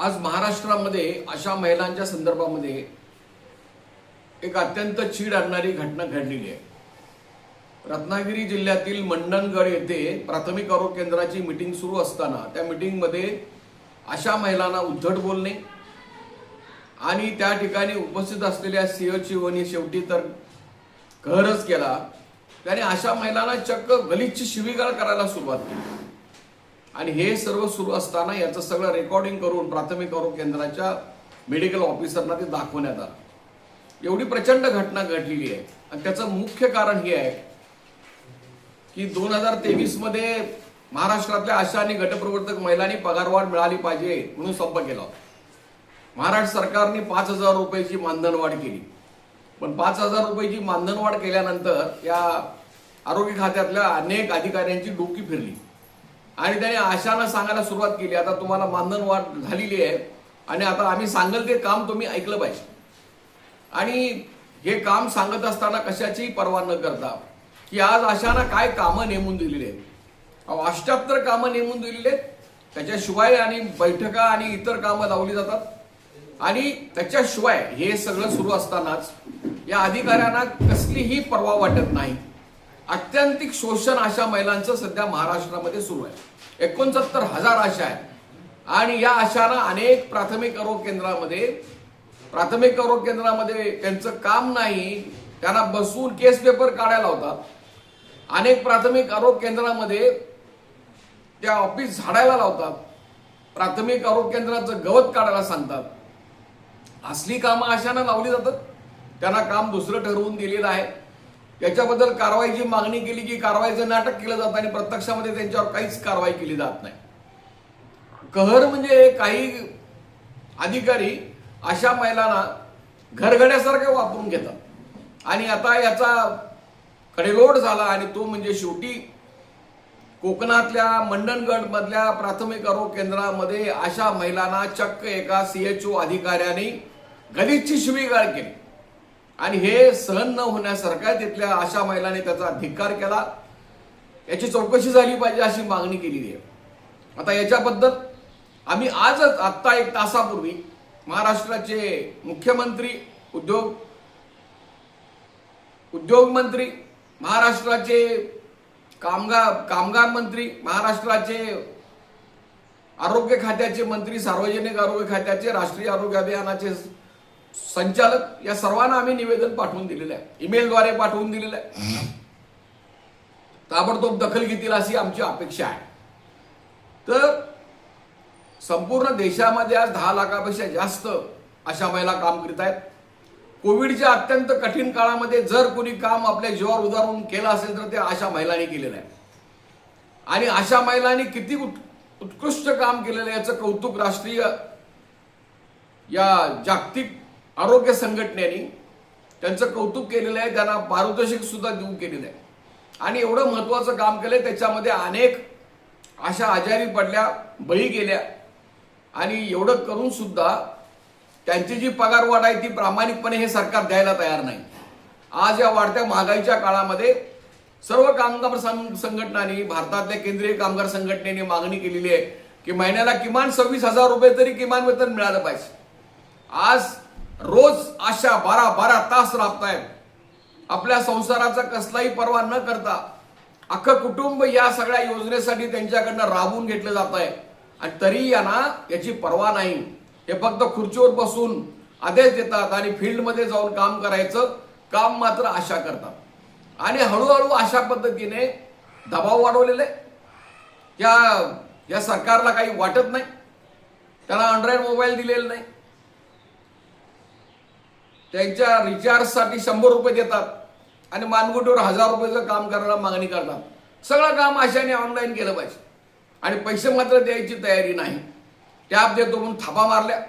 आज महाराष्ट्रामध्ये अशा महिलांच्या संदर्भामध्ये एक अत्यंत चीड आणणारी घटना घडलेली आहे. रत्नागिरी जिल्ह्यातील मंडणगड येथे प्राथमिक आरोग्य केंद्राची मिटिंग सुरू असताना त्या मिटिंगमध्ये अशा महिलांना उद्धट बोलणे आणि त्या ठिकाणी उपस्थित असलेल्या सिंहचिवनी शेवटी तर कहरच केला. त्याने अशा महिलांना चक्क गलिच्छ शिवीगाळ करायला सुरुवात केली. आणि हे सर्व सुरू असताना याचं सगळं रेकॉर्डिंग करून प्राथमिक आरोग्य केंद्राच्या मेडिकल ऑफिसरना ते दाखवण्यात आलं. एवढी प्रचंड घटना घडलेली आहे. आणि त्याचं मुख्य कारण हे आहे की दोन हजार तेवीसमध्ये महाराष्ट्रातल्या आशा आणि गटप्रवर्तक महिलांनी पगारवाढ मिळाली पाहिजे म्हणून संप केला महाराष्ट्र सरकारने पाच हजार रुपयाची मानधनवाढ केली. पण पाच हजार रुपयाची मानधनवाढ केल्यानंतर या आरोग्य खात्यातल्या अनेक अधिकाऱ्यांची डोकी फिरली. आणि त्याने आशानं सांगायला सुरुवात केली. आता तुम्हाला मानधनवाढ झालेली आहे. आणि आता आम्ही सांगेल ते काम तुम्ही ऐकलं पाहिजे. आणि हे काम सांगत असताना कशाचीही पर्वा न करता की आज आशाना काय कामं नेमून दिलेली आहेत? अहो, अष्ट्याहत्तर कामं नेमून दिलेली आहेत. त्याच्याशिवाय आणि बैठका आणि इतर कामं लावली जातात. आणि त्याच्याशिवाय हे सगळं सुरू असतानाच या अधिकाऱ्यांना कसलीही पर्वा वाटत नाही. अत्यंतिक शोषण अशा महिलांचं सध्या महाराष्ट्रामध्ये सुरू आहे. एकोणसत्तर हजार आशा आहेत. आणि या आशानं अनेक प्राथमिक आरोग्य केंद्रामध्ये प्राथमिक आरोग्य केंद्रामध्ये त्यांचं काम नाही. त्यांना बसून केस पेपर काढायला होतात अनेक प्राथमिक आरोग्य केंद्रामध्ये त्या ऑफिस झाडायला लावतात. प्राथमिक आरोग्य केंद्राचं गवत काढायला सांगतात. असली कामं अशानं लावली जातात. त्यांना काम दुसरं ठरवून दिलेलं आहे. याच्याबद्दल कारवाईची मागणी केली की कारवाईचं नाटक केलं जातं आणि प्रत्यक्षामध्ये त्यांच्यावर काहीच कारवाई केली जात नाही. कहर म्हणजे काही अधिकारी अशा महिलांना घरघड्यासारखं वापरून घेतात. आणि आता याचा कडेलोट झाला आणि तो म्हणजे शेवटी कोकणातल्या मंडणगडमधल्या प्राथमिक आरोग्य केंद्रामध्ये अशा महिलांना चक्क एका सीएचओ अधिकाऱ्याने गलिच्छ शिवीगाळ केली. आणि हे सहन न होण्यासारखा तिथल्या अशा महिलांनी त्याचा धिक्कार केला. याची चौकशी झाली पाहिजे अशी मागणी केलेली आहे. आता याच्याबद्दल आम्ही आजच आत्ता एक तासापूर्वी महाराष्ट्राचे मुख्यमंत्री उद्योग उद्योग मंत्री महाराष्ट्राचे कामगार कामगार मंत्री महाराष्ट्राचे आरोग्य खात्याचे मंत्री सार्वजनिक आरोग्य खात्याचे राष्ट्रीय आरोग्य अभियानाचे संचालक या सर्वांना आम्ही निवेदन पाठवून दिलेलं आहे. ईमेलद्वारे पाठवून दिलेलं आहे. ताबडतोब दखल घेतील अशी आमची अपेक्षा आहे. तर संपूर्ण देशामध्ये आज दहा लाखापेक्षा जास्त अशा महिला काम करीत आहेत. कोविडच्या अत्यंत कठीण काळामध्ये जर कोणी काम आपल्या जीवावर उदारून केलं असेल तर ते अशा महिलांनी केलेलं आहे. आणि अशा महिलांनी किती उत् उत्कृष्ट काम केलेलं आहे याचं कौतुक राष्ट्रीय या जागतिक आरोग्य संघटनेने त्यांचं कौतुक केलेलं आहे त्यांना पारितोषिक सुद्धा देऊन केलेलं आहे. आणि एवढं महत्वाचं काम केलंय त्याच्यामध्ये अनेक अशा आजारी पडल्या बळी गेल्या. आणि एवढं करून सुद्धा त्यांची जी पगार वाढ आहे ती प्रामाणिकपणे हे सरकार द्यायला तयार नाही. आज या वाढत्या महागाईच्या काळामध्ये सर्व कामगार सं- संघटनांनी भारतातल्या केंद्रीय कामगार संघटनेने मागणी केलेली आहे की महिन्याला किमान सव्वीस हजार रुपये तरी किमान वेतन मिळालं पाहिजे. आज रोज अशा बारा बारा तास राबतायत आपल्या संसाराचा कसलाही पर्वा न करता अख्खं कुटुंब या सगळ्या योजनेसाठी त्यांच्याकडनं राबून घेतलं जात आहे आणि तरी यांना याची पर्वा नाही. हे फक्त खुर्चीवर बसून आदेश देतात आणि फील्डमध्ये जाऊन काम करायचं काम मात्र आशा करतात. आणि हळूहळू अशा पद्धतीने दबाव वाढवलेले या या सरकारला काही वाटत नाही. त्यांना अँड्रॉइड मोबाईल दिलेला नाही. त्यांच्या रिचार्जसाठी शंभर रुपये देतात आणि मानगुटीवर हजार रुपयाचं काम करायला मागणी करतात. सगळं काम अशाने ऑनलाईन केलं पाहिजे. आणि पैसे मात्र द्यायची तयारी नाही. टॅब देतो म्हणून थापा मारल्या.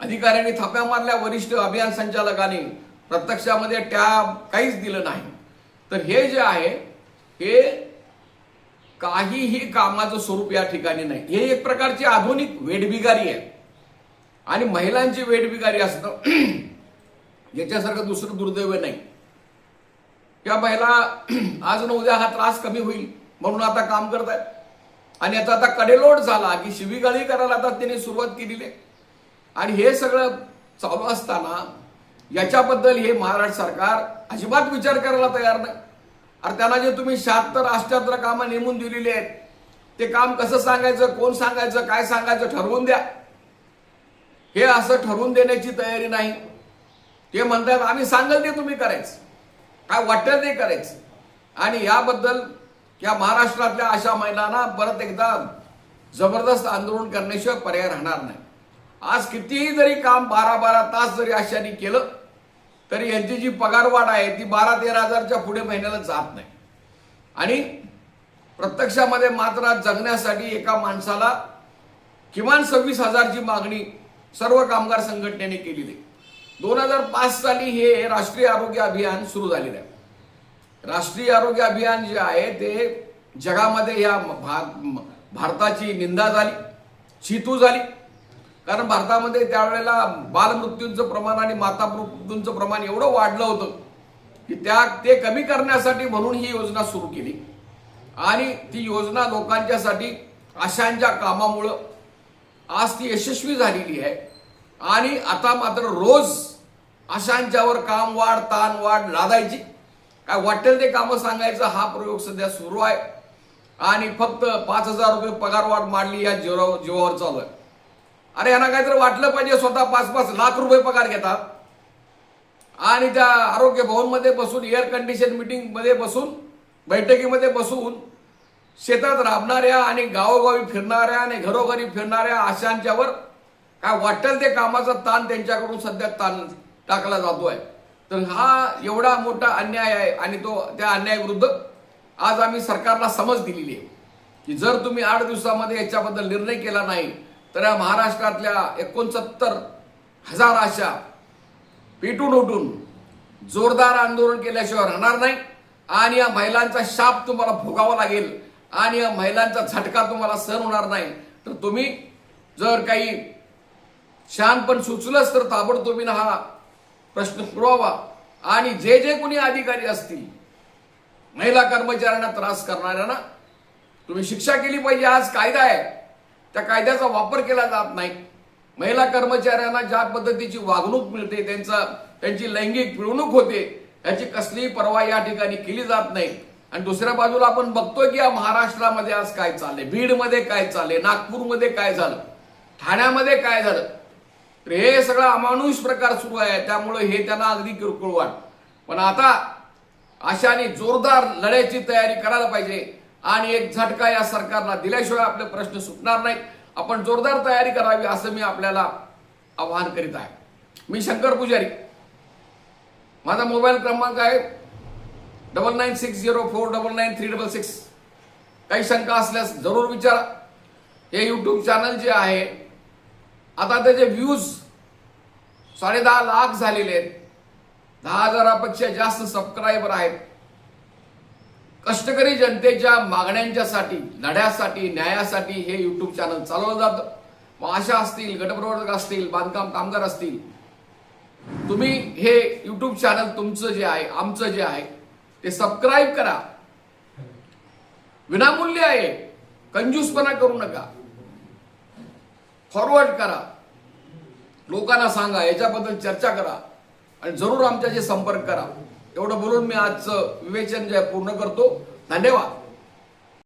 अधिकाऱ्यांनी थाप्या मारल्या. वरिष्ठ अभियान संचालकांनी प्रत्यक्षामध्ये टॅब काहीच दिलं नाही. तर हे जे आहे हे काहीही कामाचं स्वरूप या ठिकाणी नाही. हे एक प्रकारची आधुनिक वेठबिगारी आहे. आणि महिलांची वेठबिगारी असणं याच्यासारखं दुसरं दुर्दैव नाही. या बायला आज न उद्या हा त्रास कमी होईल म्हणून आता काम करत आहेत आणि याचा आता कडेलोट झाला की शिवीगाळी करायला आता त्यांनी सुरुवात केलेली आहे. आणि हे सगळं चालू असताना याच्याबद्दल हे महाराष्ट्र सरकार अजिबात विचार करायला तयार नाही. अरे त्यांना जे तुम्ही शहात्तर अष्ट्याहत्तर कामं नेमून दिलेली आहेत ते काम कसं सांगायचं कोण सांगायचं काय सांगायचं ठरवून द्या. हे असं ठरवून देण्याची तयारी नाही. ते म्हणतात आम्ही सांगल ते तुम्ही करायचं. काय वाटेल ते करायचं. आणि याबद्दल या महाराष्ट्रातल्या अशा महिलांना परत एकदा जबरदस्त आंदोलन करण्याशिवाय पर्याय राहणार नाही. आज कितीही जरी काम बारा बारा तास जरी अशाने केलं तरी यांची जी पगारवाढ आहे ती बारा तेरा हजारच्या पुढे महिन्याला जात नाही. आणि प्रत्यक्षामध्ये मात्र जगण्यासाठी एका माणसाला किमान सव्वीस हजारची मागणी सर्व कामगार संघटनेने केलेली आहे. दोन हजार पाच साली हे राष्ट्रीय आरोग्य अभियान सुरू झालेलं आहे. राष्ट्रीय आरोग्य अभियान जे आहे ते जगामध्ये या भारताची निंदा झाली चितू झाली. कारण भारतामध्ये त्यावेळेला बालमृत्यूंचं प्रमाण आणि माता मृत्यूंचं प्रमाण एवढं वाढलं होतं की त्या ते कमी करण्यासाठी म्हणून ही योजना सुरू केली. आणि ती योजना लोकांच्यासाठी आशांच्या कामामुळं आज ती यशस्वी झालेली आहे. आणि आता मात्र रोज अशांच्यावर काम वाढ ताण वाढ लादायची. काय वाटेल ते कामं सांगायचं हा प्रयोग सध्या सुरू आहे. आणि फक्त पाच हजार रुपये पगार वाढ मांडली या जीवावर जीवावर चालू आहे. अरे यांना काहीतरी वाटलं पाहिजे स्वतः पाच पाच लाख रुपये पगार घेतात. आणि त्या आरोग्य भवनमध्ये बसून एअर कंडिशन मिटिंगमध्ये बसून बैठकीमध्ये बसून शेतात राबणाऱ्या आणि गावोगावी फिरणाऱ्या आणि घरोघरी फिरणाऱ्या आशांच्यावर काय वाटेल ते कामाचा ताण त्यांच्याकडून सध्या ताण टाकला जातोय. तर हा एवढा मोठा अन्याय आहे आणि तो त्या अन्यायाविरुद्ध आज आम्ही सरकारला समज दिलेली आहे. की जर तुम्ही आठ दिवसामध्ये याच्याबद्दल निर्णय केला नाही तर या महाराष्ट्रातल्या एकोणसत्तर हजार अशा पेटून उठून जोरदार आंदोलन केल्याशिवाय राहणार नाही. आणि या महिलांचा शाप तुम्हाला भोगावा लागेल आणि या महिलांचा झटका तुम्हाला सहन होणार नाही. तर तुम्ही जर काही शहाणपण सुचलंच तर ताबडतोबीनं हा प्रश्न पुरावा आणि जे जे कोणी अधिकारी असतील महिला कर्मचाऱ्यांना त्रास करणाऱ्यांना तुम्ही शिक्षा केली पाहिजे. आज कायदा आहे. त्या कायद्याचा वापर केला जात नाही. महिला कर्मचाऱ्यांना ज्या पद्धतीची वागणूक मिळते त्यांचा त्यांची लैंगिक पिळवणूक होते याची कसलीही परवा या ठिकाणी केली जात नाही. आणि दुसऱ्या बाजूला आपण बघतोय की या महाराष्ट्रामध्ये आज काय चाललंय? बीडमध्ये काय चाललंय? नागपूरमध्ये काय झालं? ठाण्यामध्ये काय झालं? तर हे सगळं अमानुष प्रकार सुरू आहे. त्यामुळे हे त्यांना अगदी किरकोळ वाट. पण आता अशाने जोरदार लढ्याची तयारी करायला पाहिजे. आणि एक झटका या सरकारला दिल्याशिवाय आपले प्रश्न सुटणार नाहीत. आपण जोरदार तयारी करावी असं मी आपल्याला आवाहन करीत आहे. मी शंकर पुजारी. माझा मोबाईल क्रमांक आहे double nine six zero four double nine three double six. काही शंका असल्यास जरूर विचारा. हे यूट्यूब चॅनल जे आहे आता त्याचे व्ह्यूज साडे दहा लाख झालेले आहेत. दहा हजारापेक्षा जास्त सबस्क्रायबर आहेत. कष्टकरी जनतेच्या मागण्यांच्यासाठी लढ्यासाठी न्यायासाठी हे यूट्यूब चॅनल चालवलं जातं. मग आशा असतील गटप्रवर्तक असतील बांधकाम कामगार असतील तुम्ही हे यूट्यूब चॅनल तुमचं जे आहे आमचं जे आहे ते सबस्क्राईब करा. विनामूल्य आहे. कंजूसपणा करू नका. फॉरवर्ड करा. लोकांना सांगा याच्याबद्दल चर्चा करा आणि जरूर आमच्याशी संपर्क करा. एवढं बोलून मी आजचं विवेचन जे पूर्ण करतो. धन्यवाद.